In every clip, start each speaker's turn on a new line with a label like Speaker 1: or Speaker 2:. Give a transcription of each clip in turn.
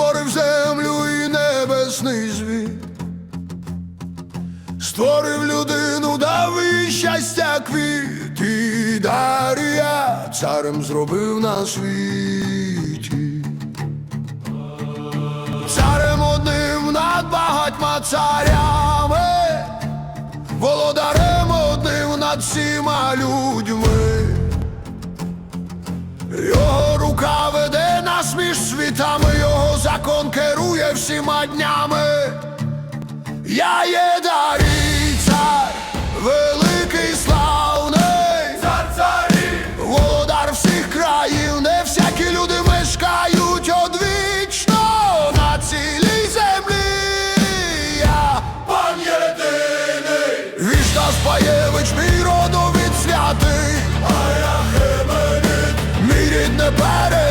Speaker 1: Створив землю і небесний звіт. Створив людину, дав їй щастя квіт і Дарія царем зробив на світі. Царем одним над багатьма царями, володарем одним над всіма людьми. Нас між світами, його закон керує всіма днями. Я є дарій цар, великий славний, цар царів, володар всіх країн, де всякі люди мешкають одвічно на цілій землі. Я пан єдиний, Віжда Спаєвич, мій родовід святий, а я Хеменит, мій рід непереможний,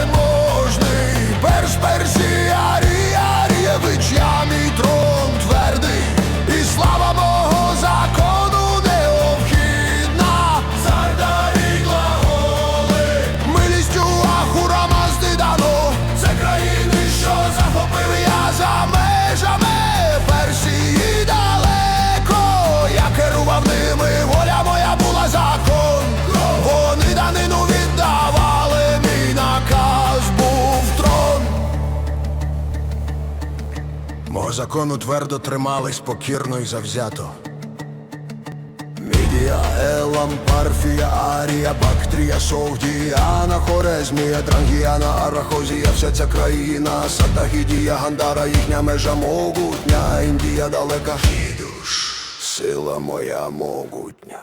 Speaker 1: закону твердо тримались покірно і завзято. Мідія, Елам, Парфія, Арія, Бактрія, Совдіяна, Хорезмія, Дрангіяна, Арахозія, вся ця країна, Сатагідія, Гандара, їхня межа могутня, Індія далека, Хідуш, сила моя могутня.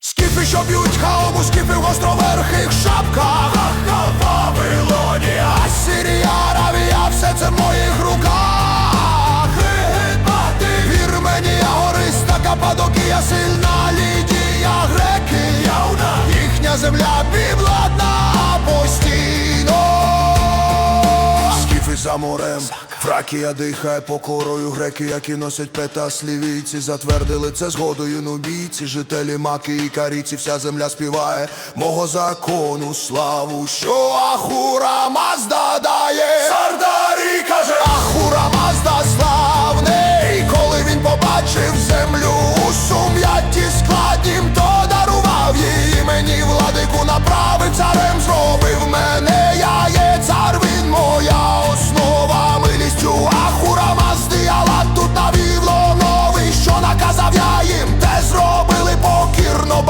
Speaker 1: Скіфи, що б'ють хаому, скіфи в гостроверхих шапках Ах, Вавилоні, Ассирія, Аравія, все це в моїх руках Гориста, Кападокія, сильна Лідія, Греки, Явна Їхня земля підвладна постійно. Скіфи за морем, Фракія дихає покорою, греки, які носять пета слівійці, затвердили це згодою. Нубійці, жителі маки і каріці, вся земля співає мого закону славу, що Ахура Мазда дає. Сардарі каже, Ахура Мазда славний, коли він побачив землю мені владику направив царем, зробив мене, я є цар, він моя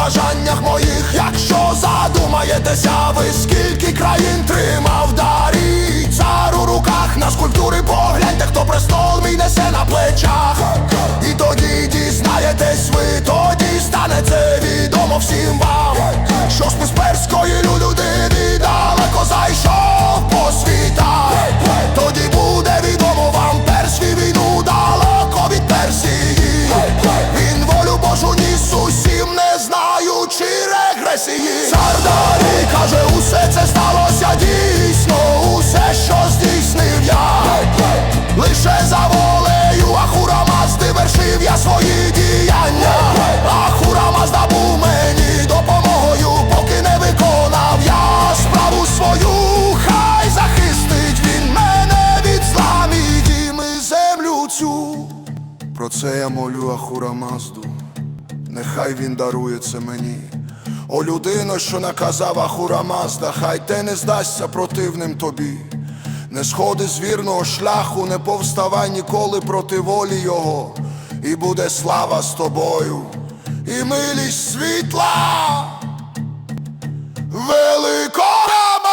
Speaker 1: бажаннях моїх. Якщо задумаєтеся, ви скільки країн тримав дарі, цар у руках на скульптури погляньте, хто престол мій несе на плечах. І тоді дізнаєтесь ви, тоді стане це відомо всім вам. Що спис перської людини далеко зайшов по світах. Тоді знаючи регресії. Сардарі каже, усе це сталося дійсно, усе, що здійснив я. Лише за волею Ахура Мазди вершив я свої діяння. Ахура Мазда був мені допомогою, поки не виконав я справу свою. Хай захистить він мене від зла, мій дім і землю цю. Про це я молю Ахура Нехай він дарує це мені. О людино, що наказав Ахура Мазда, хай те не здасться противним тобі. Не сходи з вірного шляху, не повставай ніколи проти волі його, і буде слава з тобою, і милість світла великого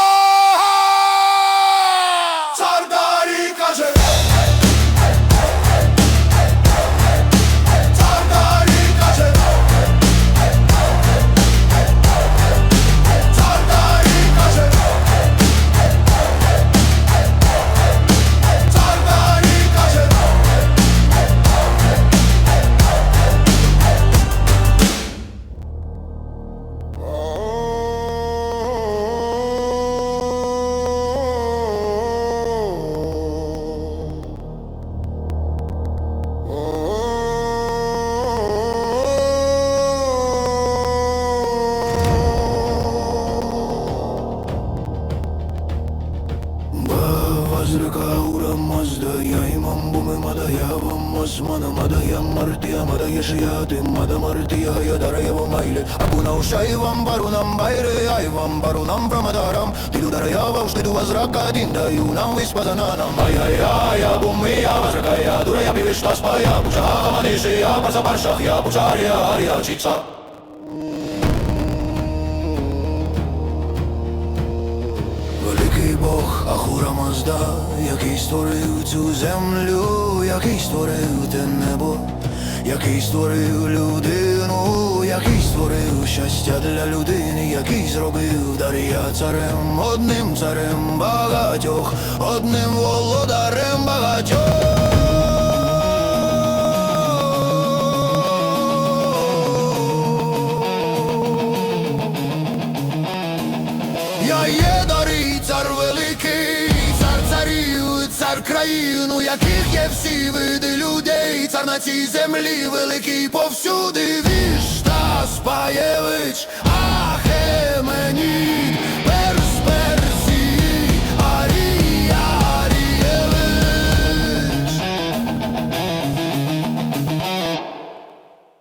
Speaker 1: azdıramazdı Ya imam bu mimada yavam masmana Mada yan martiya mada yaşayadım. Mada martiya ya darayavam aile. Abuna uşayvam barunam bayrı ayvam Barunam pramadaram Dilu darayavav ştedu vazraka dinda Yunam vispazananam Ay ay ay ya bummi ya? Vazraka ya. Duraya biviştas paya. Buca hamanisi ya. Parsa parsah ya. Buca arya arya çitsa Ахура який створив цю землю, який створив те небо, який створив людину, який створив щастя для людини, який зробив Дар'я царем, одним царем багатьох, одним володарем багатьох. Цар країну, яких є всі види людей, цар на цій землі великий повсюди. Віштас Паєвич, Ахеменід, Перс Персій, Арія Арієвич.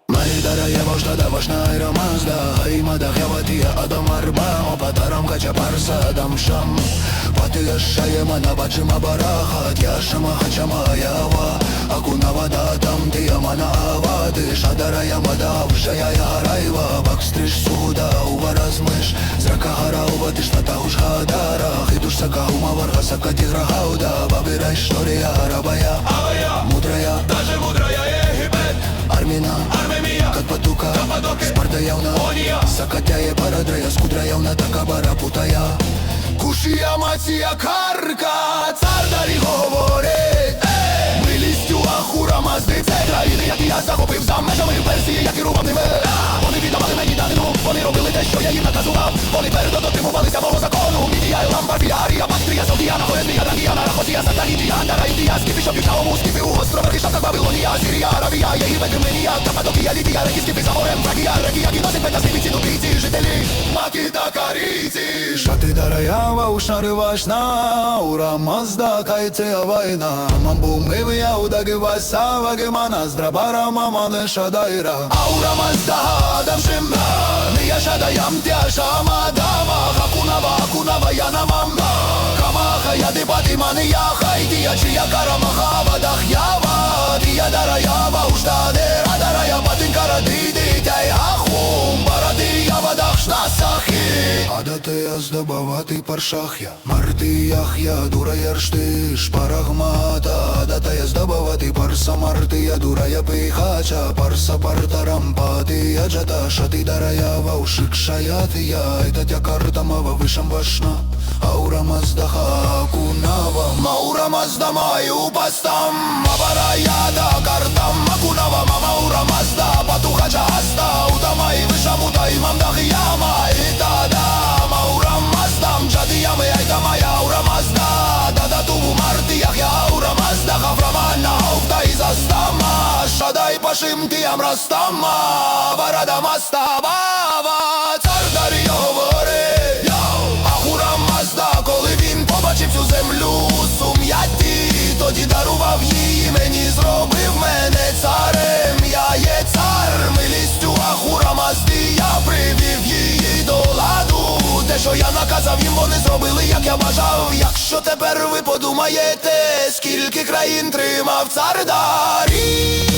Speaker 1: Майдара я вожда да вашна рамазда Ай мадах я ватия адам арба Опатарам кача парса Давати лишаємо на бачима бараха Тяшама хачама ява. Акуна вода там ти ямана ава Дыша дара ямада вжая ярайва Бакстриш суда ува размыш Зрака гараува тишна тауш хадара Хидуш сака ума варга сака тигра хауда Бабирай штория арабая Мудрая Даже мудрая египет Армина Армемия Как потука Каппадокия Спарта явна. Ония. Сакатя парадрая Скудра явна така бара путая Кушія мація карка Цар далі говорить Ей! Драгіана, Рахосія, Сатанідія, Андара, Індія, Скіфі, що півча ому, Скіфі, у островах, і Шахтах, Вавилонія, Сирія, Аравія, Єгипет, Кременія, Каппадокія, Лідія, Реки, Скіфі, за морем, Фрагія, Регія, Кіносик, Пета, Скіфіці, Дубійці, жителі, Маки та Карійці. Шати дараява, ушнари вашна, ура мазда, кайце вайна, мамбу мивия, удаги васа, вагемана, здрабара, мама, не шадайра. Аура мазда, адам шимра, यशदयन्त्यशामाधामा पुनवा पुनवयनमम्बा कमाह यदि पतिमनिया हैतियशियकरमहावदह्या वा दियदरया बहुष्टादे अदरय पतिङ्कर दीदित्य хайди, я чия карамаха, вадах, ява, дия дараява, уштаде, адарая, батинкара, диди, тяй, ахум, баради, я вадах, шнасахи. Адате я здобавати паршах я, мартиях я, дура яршти, шпарагмата, адата я здобавати парса марти, я дура я пихача, парса парта рампати, я джата, шати дарая, ваушик шаяти я, это тя карта мава вишам вашна. Аура маздаха кунава Маура мазда маю пастам Мабараяда картам Акунава мама ура мазда Патуха часта utamai Visamutai mamdahiyama Itadam Auramazdam Jadiyame aitamaya Auramazda Dadatumu martiyahya Auramazda Gavramana Aufta izastama Shadai pashim tiyam rastama Varadamastava я привів її до ладу. Те, що я наказав їм, вони зробили, як я бажав. Якщо тепер ви подумаєте, скільки країн тримав цар Дарій.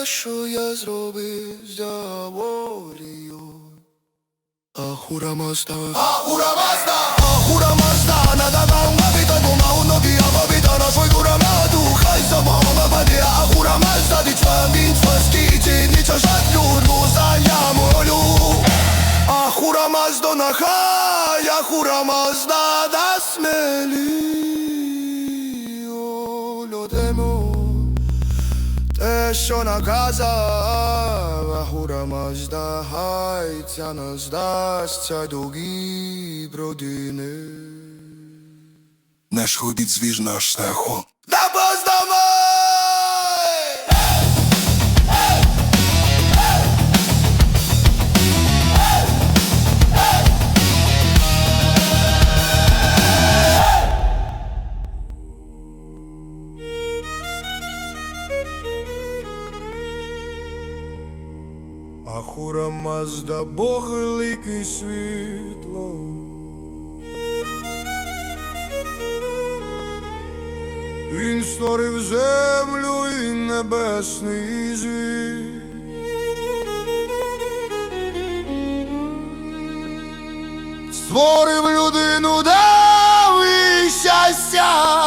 Speaker 1: საშო აზრობის დავოლიო ახურამასდა. ახურამასდა ახურამასდა ნადაგამვა ბიტაგო მაუნოგი აბაბიტა რაშოიგურანა თუ ხაისაბა მაბადია ახურამასდა დიჩვამი წვასკი ჯინი ჩაშატნურ მოზაია მოლუ ახურამასდო ნახა ახურამასდა დასმელი. Що наказав, Ахура Мазда, хай ця не здасться довгі бродини.
Speaker 2: Не хобіт звіж наш шляху.
Speaker 1: Да поздавай! Мазда, Бог великий світло. Він створив землю і небесний звір. Створив людину, дав їй щастя.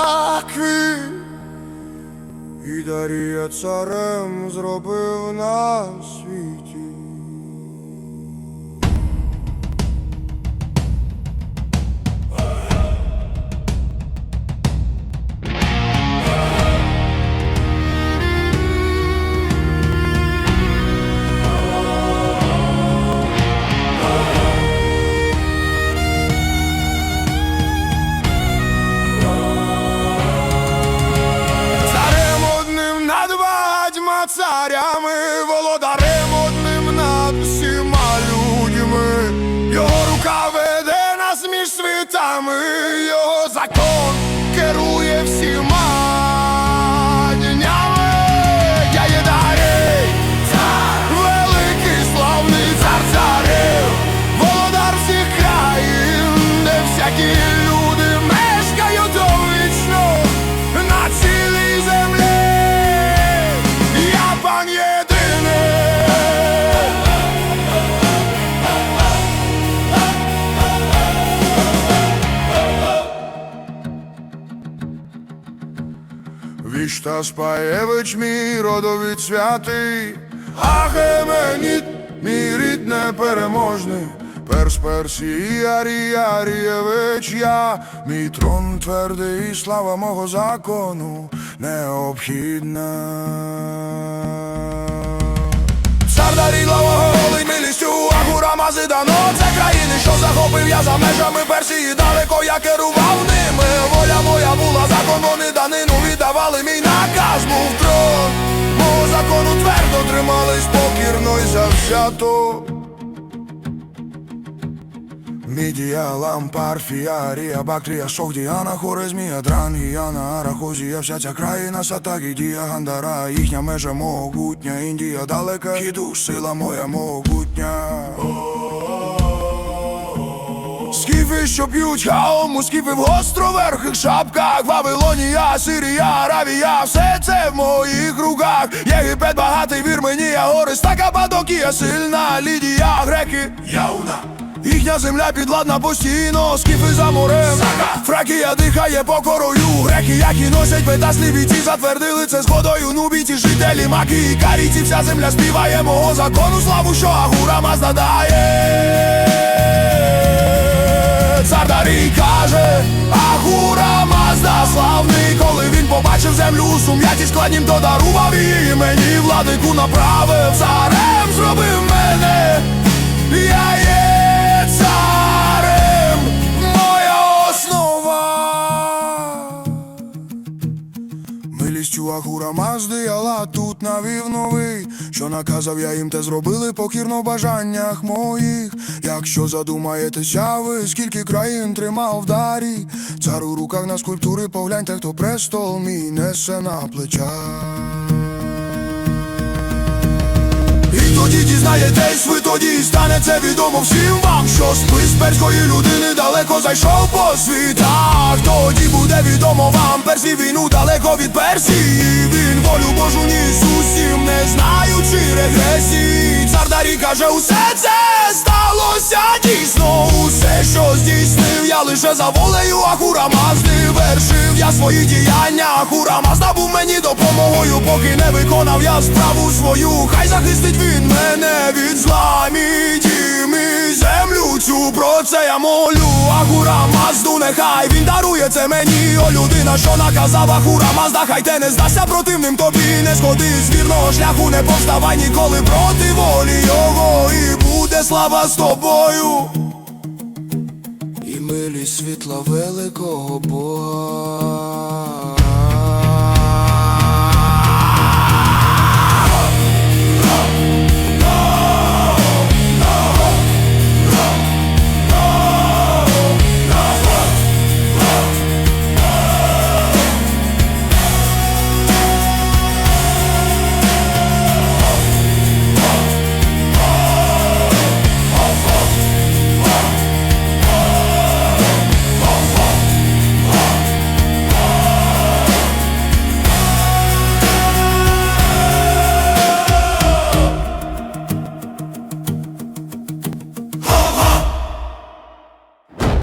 Speaker 1: І Дарія царем зробив на Віштас Паєвич, мій родовід святий, Ахеменіт, мій рід непереможний, Перс Персій, Арій, Арієвич, я, мій трон твердий, і слава мого закону. Необхідна. Цар Даріла голий милістю, Ахура Це країни, що захопив я за межами Персії. Далеко я керував ними. Воля моя була закону, не данину віддавали. Мій наказ був трон. Мого закону твердо тримались покірно і завзято Мідія, Лампарфія, Арія, Бактрія, Согдіана, Хорезмія, Дрангіяна, Арахозія, вся ця країна, Сатагідія, Гандара, їхня межа могутня, Індія далека, Хіду, сила моя могутня. Скіфи, що п'ють хаому, скіфи в гостроверхих шапках Вавилонія, Сирія, Аравія, все це в моїх руках. Єгипет багатий, Вірменія, Гориста, Кападокія, сильна Лідія, греки, Яуна Їхня земля підладна постійно, скіфи за морем. Фракія дихає покорою. Греки, які носять петаслі віці Затвердили це згодою. Нубійці, жителі, маки і карійці Вся земля співає мого закону. Славу, що Агура Мазда дає Цар Дарій каже, Ахура Мазда славний, коли він побачив землю у сум'яті складнім, то дарував її мені. Владику направив, наказав я їм, те зробили покірно в бажаннях моїх. Якщо задумаєтеся ви, скільки країн тримав в дарі, цар у руках на скульптури, погляньте, хто престол мій несе на плечах. Тоді дізнаєтесь, ви тоді стане це відомо всім вам, що спис перської людини далеко зайшов по світах. Тоді буде відомо вам Персі війну далеко від Персії Він волю Божу ніс усім, не знаючи регресії Цар Дарій каже, усе це сталося дійсно. Усе, що здійснив, я лише за волею Ахура Мазди. Вершив я свої діяння. Ахура Мазда був мені допомогою, поки не виконав я справу свою Хай захистить він мене від зла, мій дім. і землю цю це я молю Ахура Мазду, нехай. Він дарує це мені. О людина, що наказав Ахура Мазда, хай те не здасться противним тобі. Не сходи з вірного шляху, не повставай ніколи проти волі його. І буде слава з тобою. І милість світла великого Бога